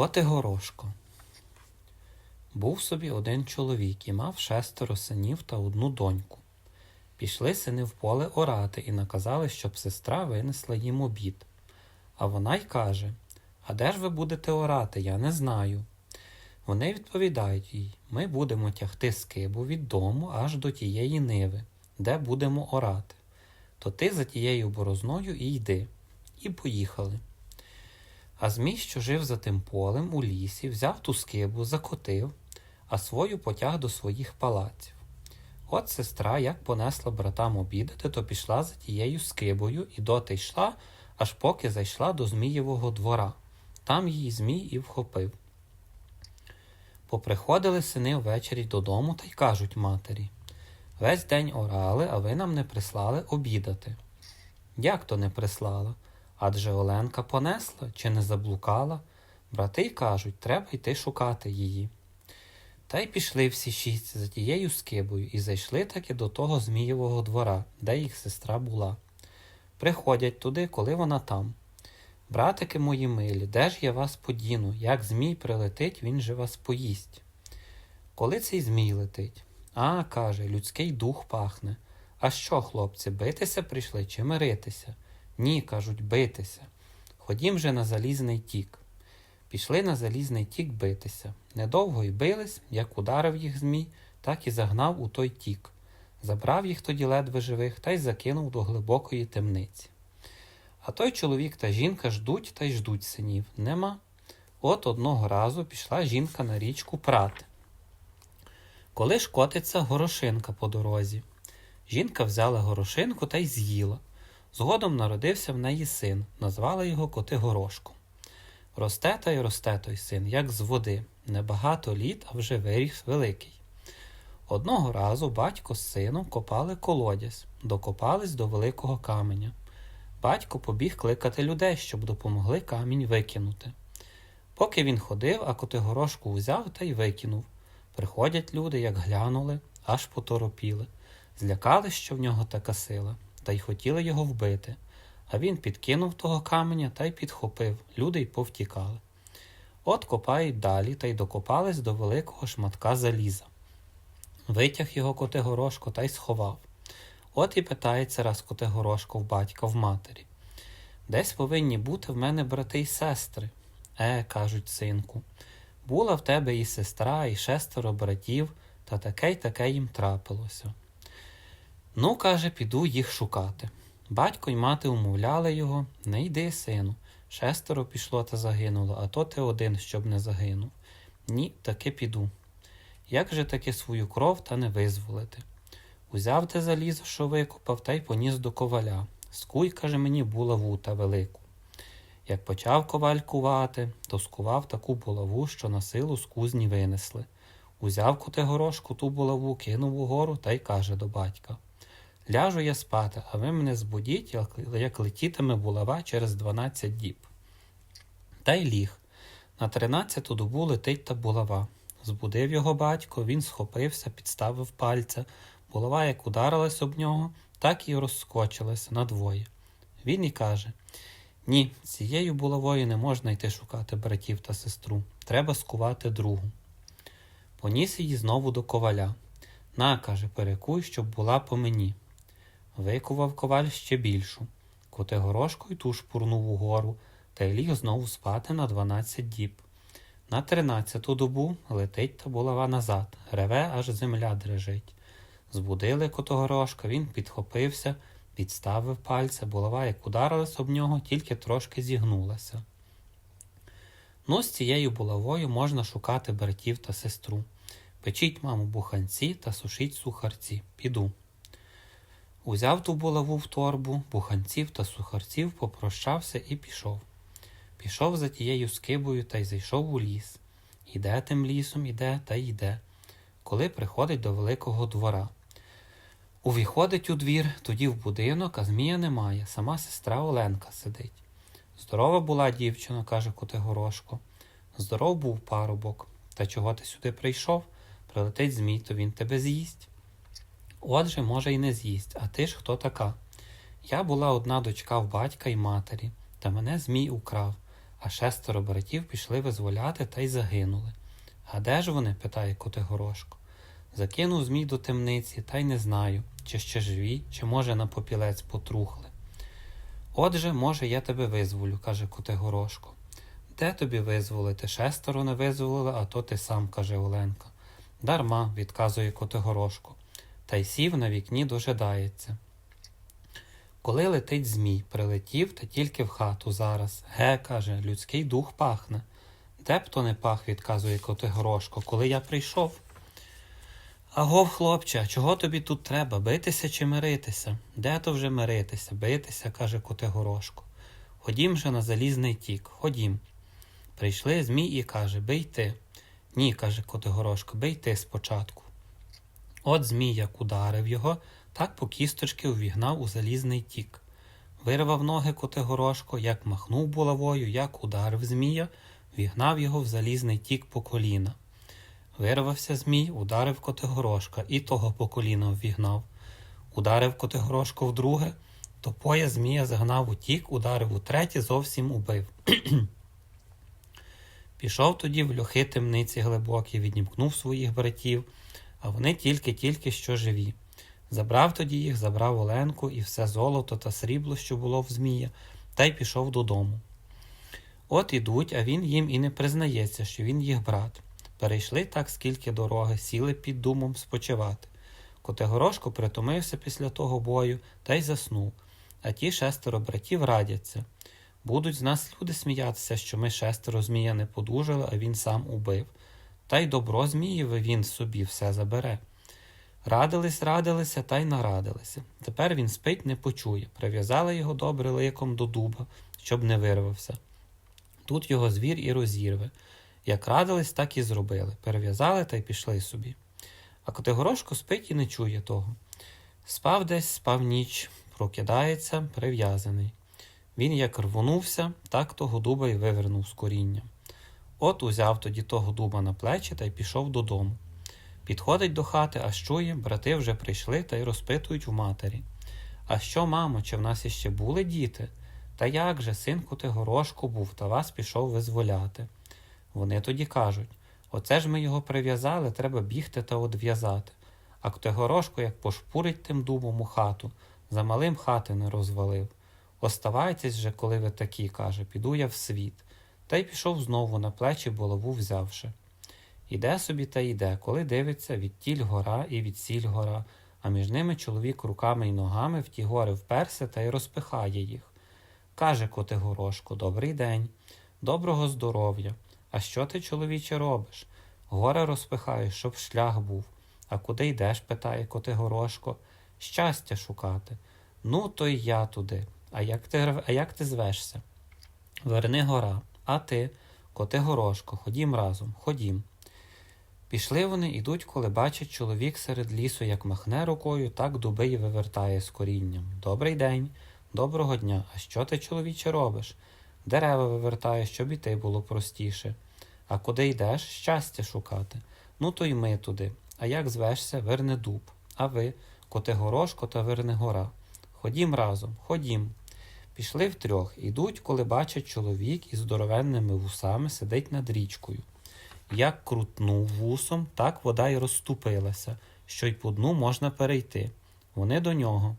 Котигорошко. Був собі один чоловік і мав шестеро синів та одну доньку. Пішли сини в поле орати і наказали, щоб сестра винесла їм обід. А вона й каже: А де ж ви будете орати? Я не знаю. Вони відповідають їй: Ми будемо тягти скибу від дому аж до тієї ниви, де будемо орати. То ти за тією борозною і йди. І поїхали. А Змій, що жив за тим полем у лісі, взяв ту скибу, закотив, а свою потяг до своїх палаців. От сестра, як понесла братам обідати, то пішла за тією скибою і доти йшла, аж поки зайшла до Змієвого двора. Там її Змій і вхопив. Поприходили сини ввечері додому та й кажуть матері Весь день орали, а ви нам не прислали обідати. Як то не прислала? Адже Оленка понесла чи не заблукала? Брати й кажуть, треба йти шукати її. Та й пішли всі шість за тією скибою і зайшли таки до того Змієвого двора, де їх сестра була. Приходять туди, коли вона там. Братики мої милі, де ж я вас подіну? Як Змій прилетить, він же вас поїсть. Коли цей Змій летить? А, каже, людський дух пахне. А що, хлопці, битися прийшли чи миритися? Ні, кажуть, битися. Ходім же на залізний тік. Пішли на залізний тік битися. Недовго й бились, як ударив їх Змій, так і загнав у той тік. Забрав їх тоді ледве живих та й закинув до глибокої темниці. А той чоловік та жінка ждуть та й ждуть синів. Нема. От одного разу пішла жінка на річку прати. Коли ж котиться горошинка по дорозі. Жінка взяла горошинку та й з'їла. Згодом народився в неї син, назвала його Котигорошком. Росте та й росте той син, як з води, небагато літ, а вже виріс великий. Одного разу батько з сином копали колодязь, докопались до великого каменя. Батько побіг кликати людей, щоб допомогли камінь викинути. Поки він ходив, а Котигорошку взяв та й викинув. Приходять люди, як глянули, аж поторопіли. Злякались, що в нього така сила, та й хотіли його вбити. А він підкинув того каменя та й підхопив, люди й повтікали. От копають далі та й докопались до великого шматка заліза. Витяг його Котигорошко та й сховав. От і питається раз Котигорошко в батька в матері. Десь повинні бути в мене брати й сестри. Е, кажуть синку, була в тебе і сестра, і шестеро братів, та таке й таке їм трапилося. Ну, каже, піду їх шукати. Батько й мати умовляли його не йди, сину. Шестеро пішло та загинуло, а то ти один, щоб не загинув. Ні, таки піду. Як же таки свою кров та не визволити? Узяв те залізо, що викопав, та й поніс до коваля. Скуй, каже мені, булаву та велику. Як почав коваль кувати, то скував таку булаву, що на силу з кузні винесли. Узяв Котигорошку ту булаву, кинув угору та й каже до батька Ляжу я спати, а ви мене збудіть, як летітиме булава через дванадцять діб. Та й ліг. На тринадцяту добу летить та булава. Збудив його батько, він схопився, підставив пальця. Булава, як ударилась об нього, так і розскочилася надвоє. Він і каже Ні, цією булавою не можна йти шукати братів та сестру. Треба скувати другу. Поніс її знову до коваля. На, каже, перекуй, щоб була по мені. Викував коваль ще більшу. Котигорошкою ту шпурнув угору та й ліг знову спати на дванадцять діб. На тринадцяту добу летить та булава назад, реве, аж земля дрижить. Збудили Котогорошка, він підхопився, підставив пальця, булава, як ударилась об нього, тільки трошки зігнулася. Ну, з цією булавою можна шукати братів та сестру. Печіть, маму, буханці та сушіть сухарці. Піду. Узяв ту булаву в торбу, буханців та сухарців, попрощався і пішов. Пішов за тією скибою та й зайшов у ліс. Іде тим лісом, іде та йде, коли приходить до великого двора. Увіходить у двір, тоді в будинок, а змія немає, сама сестра Оленка сидить. Здорова була дівчина, каже Котигорошко. Здоров був парубок. Та чого ти сюди прийшов? Прилетить змій, то він тебе з'їсть. Отже, може, й не з'їсть, а ти ж хто така? Я була одна дочка в батька й матері, та мене Змій украв, а шестеро братів пішли визволяти та й загинули. А де ж вони? питає Котигорошко. Закинув змій до темниці, та й не знаю, чи ще живі, чи може на попілець потрухли. Отже, може, я тебе визволю, каже Котигорошко. Де тобі визволити? Шестеро не визволили, а то ти сам, каже Оленка. Дарма, відказує Котигорошко, та й сів на вікні дожидається. Коли летить змій, прилетів та тільки в хату зараз. Ге, каже, людський дух пахне. Де б то не пах, відказує Котигорошко, коли я прийшов. Агов, хлопче, чого тобі тут треба? Битися чи миритися? Де то вже миритися? Битися, каже Котигорошко. Ходім же на залізний тік, ходім. Прийшли змій і каже, бий ти. Ні, каже Котигорошко, бий ти спочатку. От змій як ударив його, так по кісточки увігнав у залізний тік. Вирвав ноги Котигорошко, як махнув булавою, як ударив змія, вігнав його в залізний тік по коліна. Вирвався змій, ударив Котигорошка і того по коліна ввігнав. Ударив Котигорошко вдруге, то поя змія загнав у тік, ударив утретє, зовсім убив. Пішов тоді в льохи темниці глибокі, віднімкнув своїх братів, а вони тільки-тільки що живі. Забрав тоді їх, забрав Оленку і все золото та срібло, що було в Змія, та й пішов додому. От ідуть, а він їм і не признається, що він їх брат. Перейшли так скільки дороги, сіли під думом спочивати. Котигорошко притомився після того бою та й заснув, а ті шестеро братів радяться. Будуть з нас люди сміятися, що ми шестеро змія не подужали, а він сам убив. Та й добро змієве він собі все забере. Радились, радилися та й нарадилися. Тепер він спить не почує. Прив'язали його добре ликом до дуба, щоб не вирвався. Тут його звір і розірве. Як радились, так і зробили. Перев'язали та й пішли собі. А Котигорошко спить і не чує того. Спав десь, спав ніч, прокидається, прив'язаний. Він як рвонувся, так того дуба й вивернув з коріння. От узяв тоді того дуба на плечі та й пішов додому. Підходить до хати, аж чує, брати вже прийшли та й розпитують у матері. А що, мамо, чи в нас іще були діти? Та як же, синку ти горошку був, та вас пішов визволяти. Вони тоді кажуть оце ж ми його прив'язали, треба бігти та одв'язати. А Ктегорошко, як пошпурить тим дубом у хату, за малим хати не розвалив. Оставайтесь же, коли ви такі, каже, піду я в світ. Та й пішов знову на плечі булаву взявши. Іде собі та йде, коли дивиться від тіль гора і від сіль гора, а між ними чоловік руками й ногами в ті гори вперся та й розпихає їх. Каже Котигорошко, добрий день, доброго здоров'я. А що ти, чоловіче, робиш? Гори розпихаєш, щоб шлях був. А куди йдеш? питає Котигорошко. Щастя шукати. Ну, то й я туди. А як ти, а як ти звешся? Верни гора, а ти, Котигорошко, ходім разом, ходім. Пішли вони, ідуть, коли бачать чоловік серед лісу, як махне рукою, так дуби й вивертає з корінням. Добрий день, доброго дня. А що ти, чоловіче, робиш? Дерева вивертає, щоб іти було простіше. А куди йдеш? Щастя шукати. Ну, то й ми туди. А як звешся, верне дуб. А ви, Котигорошко та Вернегора. Ходім разом, ходім. Пішли втрьох, ідуть, коли бачать чоловік із здоровенними вусами сидить над річкою. Як крутнув вусом, так вода й розступилася, що й по дну можна перейти. Вони до нього.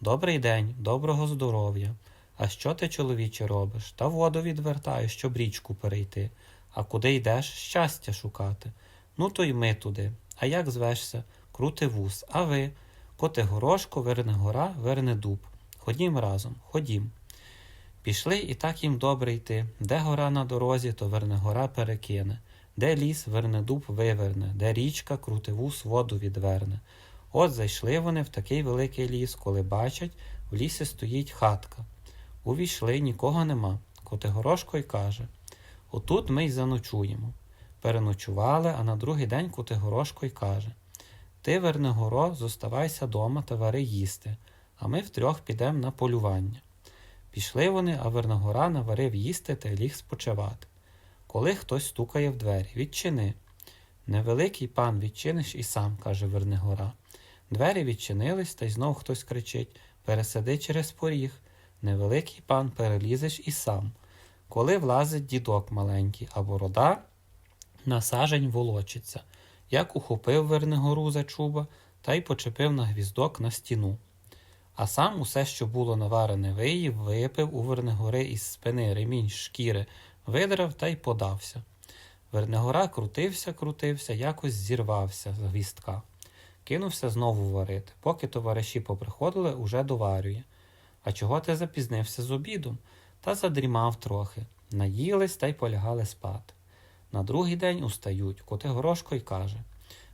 Добрий день, доброго здоров'я. А що ти, чоловіче, робиш? Та воду відвертаю, щоб річку перейти. А куди йдеш? Щастя шукати. Ну, то й ми туди. А як звешся? Крути вус. А ви? Коти горошко, верне гора, верне дуб. Ходім разом, ходім. Пішли і так їм добре йти. Де гора на дорозі, то верне гора перекине. Де ліс, верне дуб виверне, де річка, крутивус воду відверне. От зайшли вони в такий великий ліс, коли бачать, в лісі стоїть хатка. Увійшли, нікого нема. Котигорошко й каже Отут ми й заночуємо. Переночували, а на другий день Котигорошко й каже Ти, Вернегоро, зоставайся дома та вари їсти, а ми втрьох підемо на полювання. Пішли вони, а Верногора наварив їсти та ліг спочивати. Коли хтось стукає в двері, відчини. Невеликий пан відчиниш і сам, каже Вернигора. Двері відчинились, та й знов хтось кричить Пересиди через поріг. Невеликий пан перелізеш і сам. коли влазить дідок маленький, а борода на сажень волочиться, як ухопив Вернигору за чуба та й почепив на гвіздок на стіну. А сам усе, що було наварене виїв, випив у Вернигори із спини ремінь шкіри, видрав та й подався. Вернигора крутився, крутився, якось зірвався з гвіздка. Кинувся знову варити. Поки товариші поприходили, уже доварює. А чого ти запізнився з обідом? Та задрімав трохи. Наїлись та й полягали спати. На другий день устають, Котигорошко й каже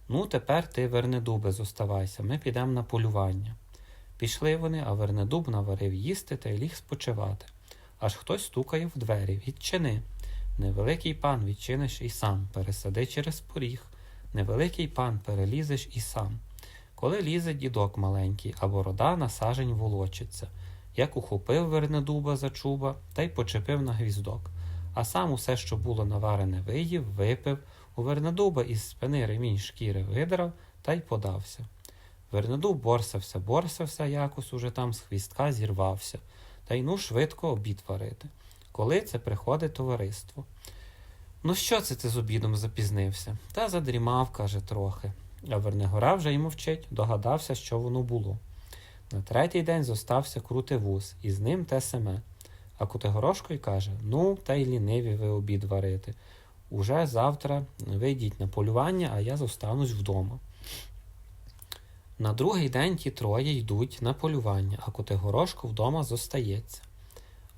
Ну, тепер ти, Вернедубе, зоставайся, ми підемо на полювання. Пішли вони, а Вернедуб наварив їсти та й ліг спочивати. Аж хтось стукає в двері. Відчини. Невеликий пан відчиниш і сам, пересади через поріг. Невеликий пан перелізеш і сам. Коли лізе дідок маленький, а борода на сажень волочиться, як ухопив Вернедуба за чуба та й почепив на гвіздок, а сам усе, що було наварене, виїв, випив, у Вернедуба із спини ремінь шкіри видрав та й подався. Вернедуб борсався, борсався якось уже там з хвістка зірвався, та й ну швидко обід варити. Коли це приходить товариство. Ну, що це ти з обідом запізнився? Та задрімав, каже, трохи. А Вернигора вже й мовчить, догадався, що воно було. На третій день зостався крутий вуз, і з ним те саме. А Кутигорошко й каже: Ну, та й ліниві ви обід варити. Уже завтра вийдіть на полювання, а я зостанусь вдома. На другий день ті троє йдуть на полювання, а Котигорошко вдома зостається.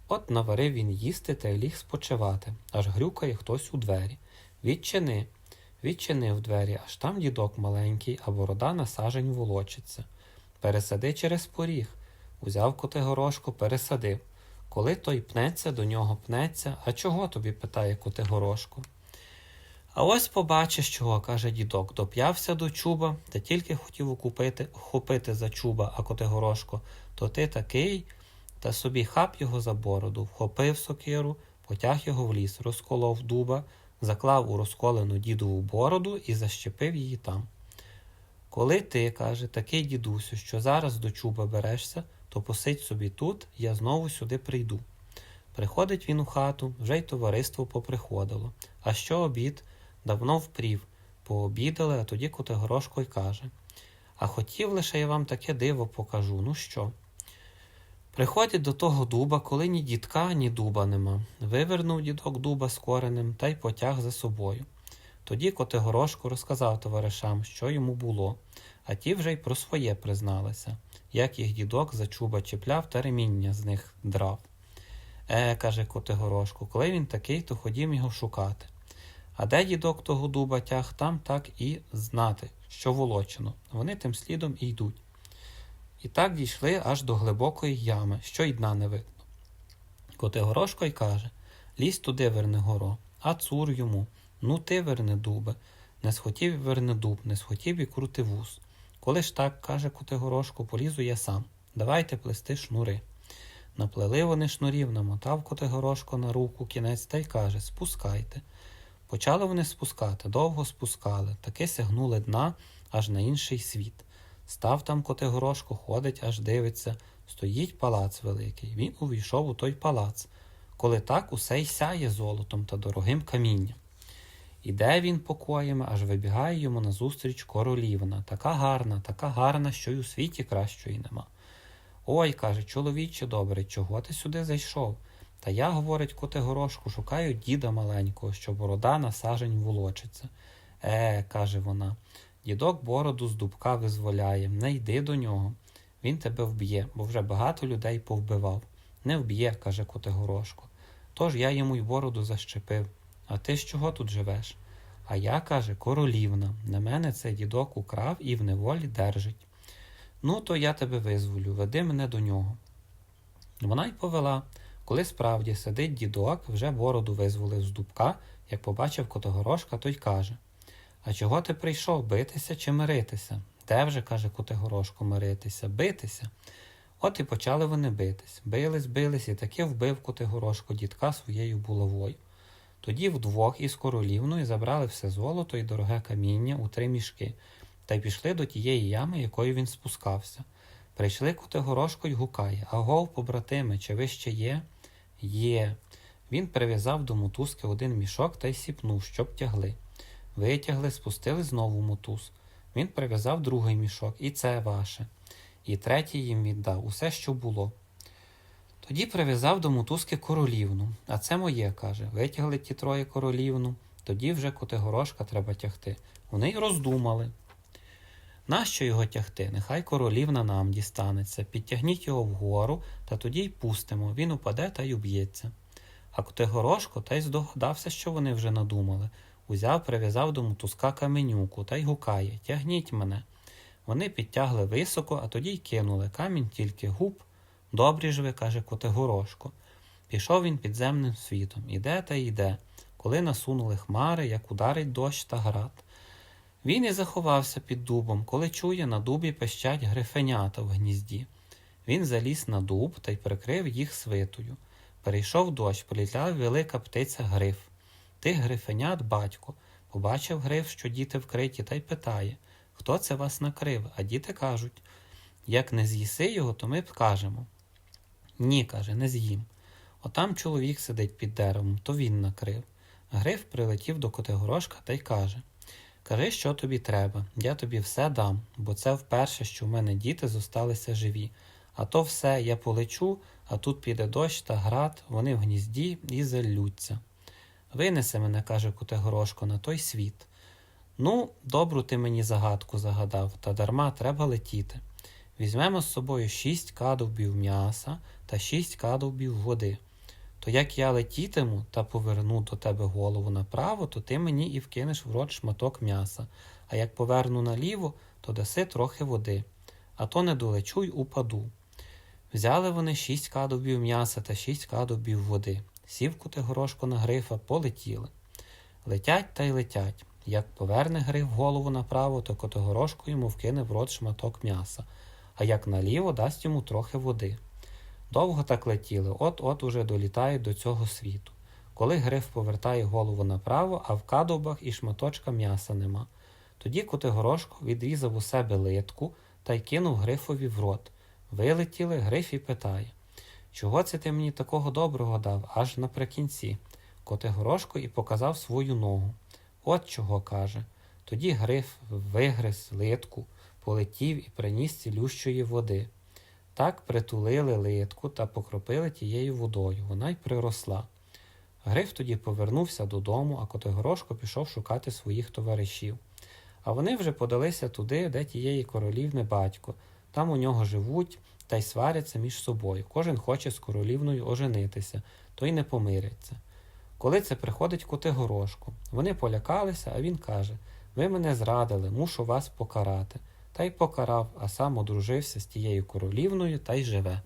От наварив він їсти та й ліг спочивати, аж грюкає хтось у двері. Відчини. Відчинив двері, аж там дідок маленький, а борода на сажень волочиться. Пересади через поріг. Узяв Котигорошко, пересадив. Коли той пнеться, до нього пнеться, а чого тобі? питає Котигорошко. А ось побачиш, чого, каже дідок, доп'явся до чуба, та тільки хотів укупити, хопити за чуба, а Котигорошко, то ти такий, та собі хап його за бороду, вхопив сокиру, потяг його в ліс, розколов дуба, заклав у розколену дідову бороду і защепив її там. Коли ти, каже, такий дідусю, що зараз до чуба берешся, то посидь собі тут, я знову сюди прийду. Приходить він у хату, вже й товариство поприходило. А що обід? Давно впрів. Пообідали, а тоді Котигорошко й каже А хотів лише я вам таке диво покажу. Ну що? Приходять до того дуба, коли ні дідка, ні дуба нема. Вивернув дідок дуба з коренем та й потяг за собою. Тоді Котигорошко розказав товаришам, що йому було, а ті вже й про своє призналися, як їх дідок за чуба чіпляв та реміння з них драв. Е, каже Котигорошко, коли він такий, то ходім його шукати. А де дідок того дуба тяг, там так і знати, що волочено. Вони тим слідом і йдуть. І так дійшли аж до глибокої ями, що й дна не видно. Котигорошко й каже Лізь туди, Вернигоро, а цур йому. Ну ти, Вернедубе, не схотів Вернедуб, не схотів і крути вуз. Коли ж так, каже Котигорошко, полізу я сам. Давайте плести шнури. Наплели вони шнурів, намотав Котигорошко на руку кінець та й каже Спускайте. Почали вони спускати, довго спускали, таки сягнули дна аж на інший світ. Став там Котигорошко, ходить, аж дивиться. Стоїть палац великий. Він увійшов у той палац, коли так усе й сяє золотом та дорогим камінням. Іде він покоями, аж вибігає йому назустріч королівна, така гарна, така гарна, що й у світі кращої нема. Ой, каже, чоловіче добрий, чого ти сюди зайшов? Та я, говорить Котигорошку, шукаю діда маленького, що борода на сажень волочиться. Е, каже вона, дідок бороду з дубка визволяє, не йди до нього. Він тебе вб'є, бо вже багато людей повбивав. Не вб'є, каже Котигорошко. Тож я йому й бороду защепив. А ти з чого тут живеш? А я, каже, королівна. На мене цей дідок украв і в неволі держить. Ну, то я тебе визволю, веди мене до нього. Вона й повела. Коли справді сидить дідок, вже бороду визволив з дубка, як побачив Котигорошка, то й каже А чого ти прийшов битися чи миритися? Де вже, каже Котигорошко, миритися, битися. От і почали вони битись. Бились, бились, і таки вбив Котигорошко дідка своєю булавою. Тоді вдвох із королівною забрали все золото і дороге каміння у три мішки та й пішли до тієї ями, якою він спускався. Прийшли Котигорошко й гукає Агов, побратими, чи ви ще є? Є. Він прив'язав до мотузки один мішок та й сіпнув, щоб тягли. Витягли, спустили знову мотуз. Він прив'язав другий мішок, і це ваше. І третій їм віддав усе, що було. Тоді прив'язав до мотузки королівну, а це моє, каже. Витягли ті троє королівну, тоді вже Котигорошка треба тягти. Вони й роздумали. Нащо його тягти? Нехай королівна нам дістанеться. Підтягніть його вгору, та тоді й пустимо. Він упаде та й уб'ється. А Котигорошко та й здогадався, що вони вже надумали. Узяв, прив'язав до мотузка каменюку та й гукає Тягніть мене. Вони підтягли високо, а тоді й кинули камінь тільки губ. Добрі ж ви, каже Котигорошко. Пішов він підземним світом. Іде та йде, коли насунули хмари, як ударить дощ та град. Він і заховався під дубом, коли чує, на дубі пищать грифенята в гнізді. Він заліз на дуб та й прикрив їх свитою. Перейшов дощ, політала велика птиця гриф. Тих грифенят батько. Побачив гриф, що діти вкриті, та й питає Хто це вас накрив? А діти кажуть як не з'їси його, то ми кажемо. Ні, каже, не з'їм. Отам чоловік сидить під деревом, то він накрив. Гриф прилетів до Котигорошка та й каже Кажи, що тобі треба, я тобі все дам, бо це вперше, що в мене діти зосталися живі. А то все, я полечу, а тут піде дощ та град, вони в гнізді і залються. Винеси мене, каже Котигорошко, на той світ. Ну, добру ти мені загадку загадав, та дарма треба летіти. Візьмемо з собою шість кадовбів м'яса та шість кадовбів води. То як я летітиму та поверну до тебе голову направо, то ти мені і вкинеш в рот шматок м'яса, а як поверну наліво, то даси трохи води, а то не долечу й упаду. Взяли вони шість кадовбів м'яса та шість кадовбів води. Сів Котигорошко на грифа, полетіли. Летять та й летять. Як поверне гриф голову направо, то Котигорошко йому вкине в рот шматок м'яса, а як наліво дасть йому трохи води. Довго так летіли, от-от уже долітають до цього світу. Коли гриф повертає голову направо, а в кадовбах і шматочка м'яса нема. Тоді Котигорошко відрізав у себе литку та й кинув грифові в рот. Вилетіли, гриф і питає Чого це ти мені такого доброго дав, аж наприкінці? Котигорошко і показав свою ногу. От чого каже. Тоді гриф вигриз литку, полетів і приніс цілющої води. Так притулили литку та покропили тією водою, вона й приросла. Гриф тоді повернувся додому, а Котигорошко пішов шукати своїх товаришів. А вони вже подалися туди, де тієї королівни батько. Там у нього живуть та й сваряться між собою. Кожен хоче з королівною оженитися, то й не помиряться. Коли це приходить Котигорошко, вони полякалися, а він каже Ви мене зрадили, мушу вас покарати. Та й покарав, а сам одружився з тією королівною та й живе.